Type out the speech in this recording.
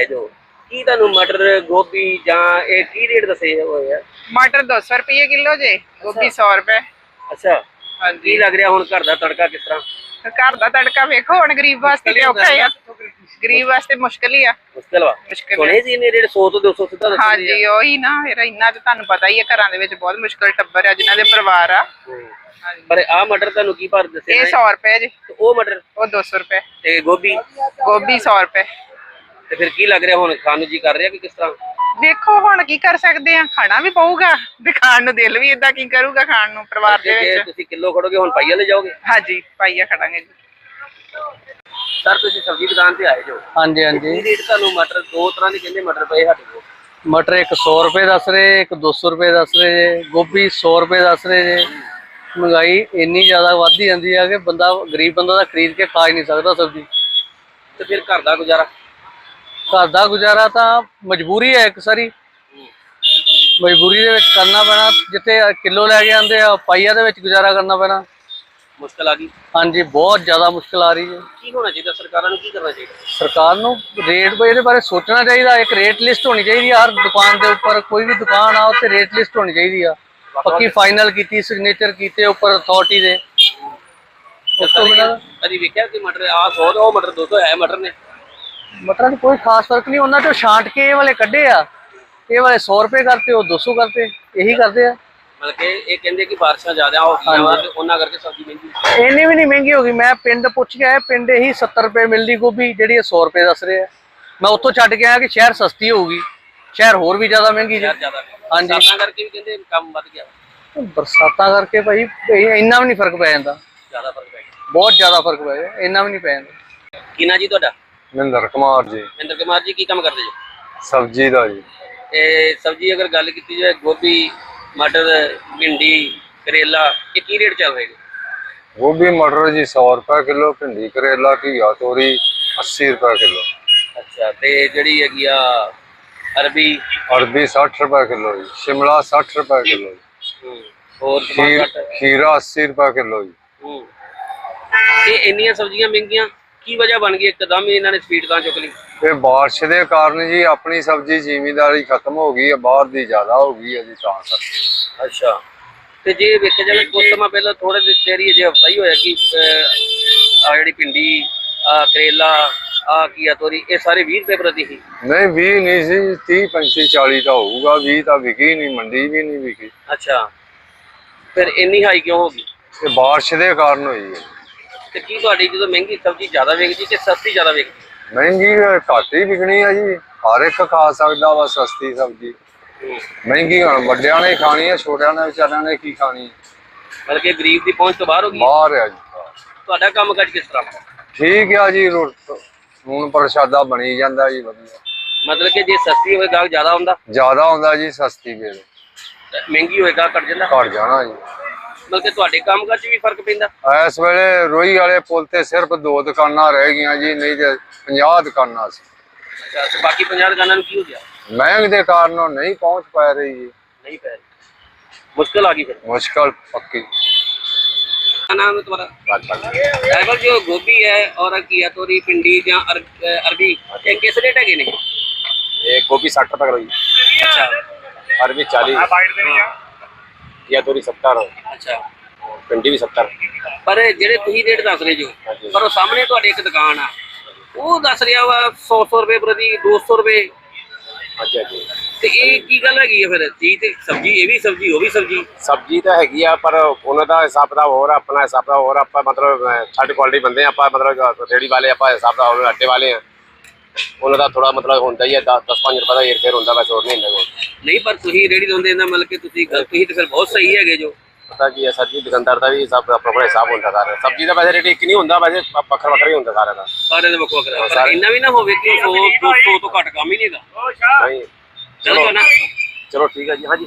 ਆਏ ਜੋ? ਕੀ ਤੁਹਾਨੂੰ ਮਟਰ ਗੋਭੀ ਜਾਂ ਇਹ ਕੀ ਰੇਟ ਦੱਸੇ ਹੋਏ ਆ? ਮਟਰ 200 ਰੁਪਏ ਕਿਲੋ ਜੇ ਗੋਭੀ 100 ਰੁਪਏ। ਅੱਛਾ। ਕੀ ਹਾਂਜੀ ਲੱਗ ਰਿਹਾ ਹੁਣ ਘਰ ਦਾ ਤੜਕਾ ਕਿਸ ਤਰ੍ਹਾਂ? ਘਰ ਦਾ ਤੜਕਾ ਵੇਖੋ ਹੁਣ ਗਰੀਬ ਵਾਸਤੇ ਤੇ ਔਖਾ ਹੀ ਆ। ਗਰੀਬ ਵਾਸਤੇ ਮੁਸ਼ਕਲ ਹੀ ਆ। ਮੁਸ਼ਕਲ ਵਾ। ਮੁਸ਼ਕਿਲ ਹੈ। ਸੀ ਇਹਨੇ ਰੇਟ 100 ਤੋਂ 200 ਸਿੱਧਾ ਦੱਸਦੇ ਹਾਂਜੀ ਉਹੀ ਨਾ ਫਿਰ ਇੰਨਾ ਤੇ ਤੁਹਾਨੂੰ ਪਤਾ ਹੀ ਹੈ ਘਰਾਂ ਦੇ ਵਿੱਚ ਬਹੁਤ ਮੁਸ਼ਕਲ ਟੱਬਰ ਆ ਜਿਨ੍ਹਾਂ ਦੇ ਪਰਿਵਾਰ ਆ। ਹਾਂਜੀ। ਪਰ ਆ ਮਟਰ ਤੁਹਾਨੂੰ ਕੀ ਭਾਰ ਦੱਸੇ ਇਹ ਨੇ? 100 ਰੁਪਏ ਜੀ। ਤੇ ਉਹ ਮਟਰ? ਉਹ 200 ਰੁਪਏ। ਤੇ ਗੋਭੀ? ਗੋਭੀ 100 ਰੁਪਏ। ਤੇ ਫਿਰ ਕੀ ਲੱਗ ਰਿਹਾ ਹੁਣ? ਖਾਣ ਨੂੰ ਜੀ ਕਰ ਰਿਹਾ ਕਿ ਕਿਸ ਤਰ੍ਹਾਂ? ਦੇਖੋ ਹੁਣ ਕੀ ਕਰ ਸਕਦੇ ਆ? ਖਾਣਾ ਵੀ ਪਊਗਾ। ਤੇ ਖਾਣ ਨੂੰ ਦਿਲ ਵੀ ਇਦਾਂ ਕੀ ਕਰੂਗਾ ਖਾਣ ਨੂੰ ਪਰਿਵਾਰ ਦੇ ਜੇ ਵਿੱਚ। ਤੁਸੀਂ ਕਿਲੋ ਖੜੋਗੇ ਹੁਣ ਪਾਈਆ ਲੈ ਜਾਓਗੇ? ਹਾਂਜੀ ਪਾਈਆ ਖੜਾਂਗੇ ਜੀ। ਸਰ ਤੁਸੀਂ ਸਬਜ਼ੀ ਦੁਕਾਨ ਤੇ ਆਏ ਜੋ? ਹਾਂਜੀ ਕੀ ਹਾਂਜੀ ਰੇਟ ਤੁਹਾਨੂੰ ਮਟਰ ਦੋ ਤਰ੍ਹਾਂ ਦੇ ਕਹਿੰਦੇ ਮਟਰ ਪਏ ਸਾਡੇ ਕੋਲ? ਮਟਰ ਇੱਕ 100 ਰੁਪਏ ਦੱਸ ਰਹੇ ਇੱਕ 200 ਰੁਪਏ ਦੱਸ ਰਹੇ ਜੇ ਗੋਭੀ 100 ਰੁਪਏ ਦੱਸ ਰਹੇ ਜੇ। ਮਹਿੰਗਾਈ ਇੰਨੀ ਜ਼ਿਆਦਾ ਵੱਧਦੀ ਜਾਂਦੀ ਹੈ ਕਿ ਬੰਦਾ ਗਰੀਬ ਬੰਦਾ ਤਾਂ ਖਰੀਦ ਕੇ ਖਾ ਹੀ ਨਹੀਂ ਸਕਦਾ ਸਬਜ਼ੀ। ਤੇ ਫਿਰ ਘਰ ਦਾ ਗੁਜ਼ਾਰਾ? ਘਰ ਦਾ ਗੁਜ਼ਾਰਾ ਤਾਂ ਮਜਬੂਰੀ ਹੈ ਇੱਕ ਸਾਰੀ। ਮਜਬੂਰੀ ਦੇ ਵਿੱਚ ਕਰਨਾ ਪੈਣਾ ਜਿੱਥੇ ਕਿਲੋ ਲੈ ਕੇ ਆਉਂਦੇ ਆ ਪਾਈਆ ਦੇ ਵਿੱਚ ਗੁਜ਼ਾਰਾ ਕਰਨਾ ਪੈਣਾ। ਮੁਸ਼ਕਲ ਆ ਗਈ? ਹਾਂਜੀ ਬਹੁਤ ਜ਼ਿਆਦਾ ਮੁਸ਼ਕਲ ਆ ਰਹੀ ਹੈ। ਕੀ ਹੋਣਾ ਚਾਹੀਦਾ? ਸਰਕਾਰਾਂ ਨੂੰ ਕੀ ਕਰਨਾ ਚਾਹੀਦਾ? ਸਰਕਾਰ ਨੂੰ ਰੇਟ ਇਹਦੇ ਬਾਰੇ ਸੋਚਣਾ ਚਾਹੀਦਾ। ਇੱਕ ਰੇਟ ਲਿਸਟ ਹੋਣੀ ਚਾਹੀਦੀ ਆ ਹਰ ਦੁਕਾਨ ਦੇ ਉੱਪਰ। ਕੋਈ ਵੀ ਦੁਕਾਨ ਆ ਉੱਤੇ ਰੇਟ ਲਿਸਟ ਹੋਣੀ ਚਾਹੀਦੀ ਆ। ਪੱਕੀ ਫਾਈਨਲ ਕੀਤੀ ਸਿਗਨੇਚਰ ਕੀਤੇ ਉੱਪਰ ਅਥਾਰਟੀ ਦੇ। ਉਸ ਤੋਂ ਬਿਨਾਂ ਕਦੀ ਵੇਖਿਆ ਕਿ ਮਟਰ ਆ 100 ਤੇ ਉਹ ਮਟਰ 200 ਹੈ ਮਟਰ ਨੇ? 'ਚ ਕੋਈ ਖਾਸ ਫ਼ਰਕ ਨਹੀਂ ਉਹਨਾਂ ਚੋਂ ਛਾਂਟ ਕੇ ਇਹ ਵਾਲੇ ਕੱਢੇ ਆ। ਇਹ ਵਾਲੇ 100 ਰੁਪਏ ਕਰਤੇ ਉਹ 200 ਕਰਤੇ ਇਹੀ ਕਰਦੇ ਆ। ਮਤਲਬ ਕਿ ਇਹ ਕਹਿੰਦੇ ਕਿ ਬਾਰਿਸ਼ਾਂ ਜ਼ਿਆਦਾ ਹੋ ਗਈਆਂ ਵਾ ਤੇ ਉਹਨਾਂ ਕਰਕੇ ਸਬਜ਼ੀ ਮਹਿੰਗੀ ਇੰਨੀ ਵੀ ਨਹੀਂ ਮਹਿੰਗੀ ਹੋ ਗਈ। ਮੈਂ ਪਿੰਡ ਪੁੱਛ ਕੇ ਆਇਆ ਪਿੰਡ ਇਹੀ 70 ਰੁਪਏ ਮਿਲਦੀ ਗੋਭੀ ਜਿਹੜੀ ਇਹ 100 ਰੁਪਏ ਦੱਸ ਰਹੇ ਆ। ਮੈਂ ਉੱਥੋਂ ਛੱਡ ਕੇ ਆਇਆ ਕਿ ਸ਼ਹਿਰ ਸਸਤੀ ਹੋਊਗੀ। ਸ਼ਹਿਰ ਹੋਰ ਵੀ ਜ਼ਿਆਦਾ ਮਹਿੰਗੀ ਜੀ ਹਾਂਜੀ। ਬਰਸਾਤਾਂ ਕਰਕੇ ਵੀ ਕਹਿੰਦੇ ਕੰਮ ਵੱਧ ਗਿਆ। ਬਰਸਾਤਾਂ ਕਰਕੇ ਭਾਈ ਇੰਨਾ ਵੀ ਨਹੀਂ ਫ਼ਰਕ ਪੈ ਜਾਂਦਾ। ਜ਼ਿਆਦਾ ਫ਼ਰਕ ਪੈ ਗਿਆ। ਬਹੁਤ ਜ਼ਿਆਦਾ ਫ਼ਰਕ ਪੈ ਗਿਆ ਇੰਨਾ ਵੀ ਨਹੀਂ ਪੈ ਜਾਂਦਾ। ਕੀ ਨਾਂ ਜੀ ਤੁਹਾਡਾ? ਮਹਿੰਦਰ ਕੁਮਾਰ ਜੀ। ਮਹਿੰਦਰ ਕੁਮਾਰ ਜੀ ਕੀ ਕੰਮ ਕਰਦੇ ਜੀ? ਸਬਜ਼ੀ ਦਾ ਜੀ। ਇਹ ਸਬਜ਼ੀ ਅਗਰ ਗੱਲ ਕੀਤੀ ਜਾਏ ਗੋਭੀ ਮਟਰ ਭਿੰਡੀ ਕਰੇਲਾ ਇਹ ਕੀ ਰੇਟ ਚੱਲ ਰਿਹਾ ਗੋਭੀ ਮਟਰ ਜੀ 100 ਰੁਪਏ ਕਿਲੋ ਭਿੰਡੀ ਕਰੇਲਾ ਘੀਆ ਤੋਰੀ 80 ਰੁਪਏ ਕਿਲੋ। ਅੱਛਾ ਤੇ ਜਿਹੜੀ ਹੈਗੀ ਆ ਅਰਬੀ? ਅਰਬੀ 60 ਰੁਪਏ ਕਿਲੋ ਜੀ ਸ਼ਿਮਲਾ 60 ਰੁਪਏ ਕਿਲੋ ਜੀ। ਹੋਰ ਖੀਰ ਟਮਾਟਰ ਖੀਰਾ 80 ਰੁਪਏ ਕਿਲੋ ਜੀ। ਇਹ ਇੰਨੀਆਂ ਸਬਜ਼ੀਆਂ ਮਹਿੰਗੀਆਂ? ਕੀ ਵਜ੍ਹਾ ਬਣ ਗਈ ਇੱਕਦਮ ਹੀ ਇਹਨਾਂ ਨੇ ਸਪੀਡ ਤਾਂ ਚੁੱਕ ਲਈ? ਇਹ ਬਾਰਿਸ਼ ਦੇ ਕਾਰਨ ਜੀ ਆਪਣੀ ਸਬਜ਼ੀ ਜ਼ਿਮੀਦਾਰੀ ਖਤਮ ਹੋ ਗਈ ਹੈ ਬਾਹਰ ਦੀ ਜ਼ਿਆਦਾ ਹੋ ਗਈ ਹੈ ਜੀ ਤਾਂ ਕਰਕੇ। ਅੱਛਾ। ਤੇ ਜੇ ਵੇਖਿਆ ਜਾਵੇ ਕੁਝ ਸਮਾਂ ਪਹਿਲਾਂ ਥੋੜੇ ਜਿਹੇ ਚੇਰੀ ਜੇ ਹਫਤਾ ਹੀ ਹੋਇਆ ਕਿ ਆ ਜਿਹੜੀ ਭਿੰਡੀ ਆ ਕਰੇਲਾ ਆ ਕੀ ਆ ਤੋਰੀ ਇਹ ਸਾਰੇ 20 ਰੁਪਏ ਪ੍ਰਤੀ ਹੀ ਨਹੀਂ 20 ਨਹੀਂ ਸੀ 30 35 40 ਤਾਂ ਹੋਊਗਾ 20 ਤਾਂ ਵਿਕੀ ਨਹੀਂ ਮੰਡੀ ਵੀ ਨਹੀਂ ਵਿਕੀ। ਅੱਛਾ। ਫਿਰ ਇੰਨੀ ਹਾਈ ਕਿਉਂ ਹੋ ਗਈ? ਇਹ ਬਾਰਿਸ਼ ਦੇ ਕਾਰਨ ਹੋਈ ਹੈ। ਤੇ ਕੀ ਤੁਹਾਡੀ ਜਦੋਂ ਮਹਿੰਗੀ ਸਬਜ਼ੀ ਜ਼ਿਆਦਾ ਵੇਚਦੀ ਕਿ ਸਸਤੀ ਜ਼ਿਆਦਾ ਵੇਚਦੀ ਮਹਿੰਗੀ ਘੱਟ ਹੀ ਵਿਕਣੀ ਹੈ ਜੀ। ਹਰ ਇੱਕ ਖਾ ਸਕਦਾ ਵਾ ਸਸਤੀ ਸਬਜ਼ੀ। ਮਹਿੰਗੀ ਹੁਣ ਵੱਡਿਆਂ ਨੇ ਖਾਣੀ ਹੈ ਛੋਟਿਆਂ ਨੇ ਵਿਚਾਰਿਆਂ ਨੇ ਕੀ ਖਾਣੀ ਮਤਲਬ ਕਿ ਗਰੀਬ ਦੀ ਪਹੁੰਚ ਤੋਂ ਬਾਹਰ ਹੋ ਗਈ? ਬਾਹਰ ਆ ਜੀ ਤੁਹਾਡਾ ਕੰਮ ਕਾਜ ਕਿਸ ਤਰ੍ਹਾਂ? ਠੀਕ ਆ ਜੀ ਹੁਣ ਪ੍ਰਸ਼ਾਦਾ ਬਣੀ ਜਾਂਦਾ ਜੀ ਵਧੀਆ। ਮਤਲਬ ਕਿ ਜੇ ਸਸਤੀ ਹੋਵੇ ਗਾਹਕ ਜ਼ਿਆਦਾ ਹੁੰਦਾ ਜ਼ਿਆਦਾ ਹੁੰਦਾ ਜੀ ਸਸਤੀ ਤੇ ਮਹਿੰਗੀ ਹੋਏਗਾ ਘਟ ਜਾਂਦਾ? ਘਟ ਜਾਣਾ ਜੀ। ਮਤਲਬ ਕਿ ਤੁਹਾਡੇ ਕੰਮ ਕਾਜ 'ਚ ਵੀ ਫਰਕ ਪੈਂਦਾ ਇਸ ਵੇਲੇ ਰੋਈ ਵਾਲੇ ਪੁਲ ਤੇ ਸਿਰਫ ਦੋ ਦੁਕਾਨਾਂ ਰਹਿ ਗਈਆਂ ਜੀ ਨਹੀਂ ਤੇ 50 ਦੁਕਾਨਾਂ ਸੀ ਅੱਛਾ ਤੇ ਬਾਕੀ 50 ਦੁਕਾਨਾਂ ਨੂੰ ਕੀ ਹੋ ਗਿਆ ਮਹਿੰਗ ਦੇ ਕਾਰਨ ਉਹ ਨਹੀਂ ਪਹੁੰਚ ਪਾ ਰਹੀ ਜੀ नहीं पै रही मुश्किल आ गई फिर ਮੁਸ਼ਕਲ ਪੱਕੀ क्या नाम है तुम्हारा ड्राइवर जो गोभी है और घिया तोरी भिंडी या अर, अरबी ये किस रेट है नहीं एक गोभी साठ रुपए किलो जी अच्छा अरबी चालीस ਜਾਂ ਤੋਰੀ 70 ਅੱਛਾ। ਪਿੰਡੀ ਵੀ 70 ਪਰ ਜਿਹੜੇ ਤੁਸੀਂ ਰੇਟ ਦੱਸ ਰਹੇ ਜੋ ਪਰ ਉਹ ਸਾਹਮਣੇ ਤੁਹਾਡੇ ਇੱਕ ਦੁਕਾਨ ਆ। ਉਹ ਦੱਸ ਰਿਹਾ ਵਾ 100 ਰੁਪਏ ਪ੍ਰਤੀ 200 ਰੁਪਏ। ਹਾਂਜੀ ਹਾਂਜੀ। ਤੇ ਇਹ ਕੀ ਗੱਲ ਹੈਗੀ ਫਿਰ? ਜੀ ਤੇ ਸਬਜ਼ੀ ਇਹ ਵੀ ਸਬਜ਼ੀ ਉਹ ਵੀ ਸਬਜ਼ੀ। ਸਬਜ਼ੀ ਤਾਂ ਹੈਗੀ ਆ ਪਰ ਉਹਨਾਂ ਦਾ ਹਿਸਾਬ ਦਾ ਹੋਰ ਆਪਣਾ ਹਿਸਾਬ ਦਾ ਹੋਰ ਆਪਾਂ ਮਤਲਬ ਸਾਡੇ ਕੁਆਲਿਟੀ ਬੰਦੇ ਆ, ਆਪਾਂ ਮਤਲਬ ਰੇੜੀ ਵਾਲੇ ਆਪਾਂ ਹਿਸਾਬ ਦਾ ਹੋਰ ਆਟੇ ਵਾਲੇ ਆ। ਉਹਨਾਂ ਦਾ ਥੋੜਾ ਮਤਲਬ ਹੁੰਦਾ ਹੀ ਹੈ 10 5 ਰੁਪਏ ਦਾ ਏਰ ਫੇਰ ਹੁੰਦਾ ਬਸ ਹੋਰ ਨਹੀਂ ਹੁੰਦਾ ਨਹੀਂ ਪਰ ਤੁਸੀਂ ਰੇੜੀ ਲਾਉਂਦੇ ਇਹਦਾ ਮਤਲਬ ਕਿ ਤੁਸੀਂ ਗਲਤ ਤੁਸੀਂ ਤੇ ਫਿਰ ਬਹੁਤ ਸਹੀ ਹੈਗੇ ਜੋ। ਪਤਾ ਕੀ ਹੈ ਸਬਜ਼ੀ ਦੁਕਾਨਦਾਰ ਦਾ ਵੀ ਹਿਸਾਬ ਆਪਣਾ ਆਪਣਾ ਹਿਸਾਬ ਹੁੰਦਾ ਸਾਰਾ। ਸਬਜ਼ੀ ਦਾ ਵੈਸੇ ਰੇਟ ਇੱਕ ਨਹੀਂ ਹੁੰਦਾ ਵੈਸੇ ਵੱਖਰਾ ਵੱਖਰਾ ਹੀ ਹੁੰਦਾ ਸਾਰਿਆਂ ਦਾ। ਸਾਰੇ ਦੇ ਵੱਖ ਵੱਖ ਰਹੇ ਪਰ ਇੰਨਾ ਵੀ ਨਾ ਹੋਵੇ ਕਿ 100 200 ਤੋਂ ਘੱਟ ਕੰਮ ਹੀ ਨਹੀਂਗਾ ਨਹੀਂ। ਚਲੋ ਨਾ। ਚਲੋ ਠੀਕ ਹੈ ਜੀ ਹਾਂਜੀ।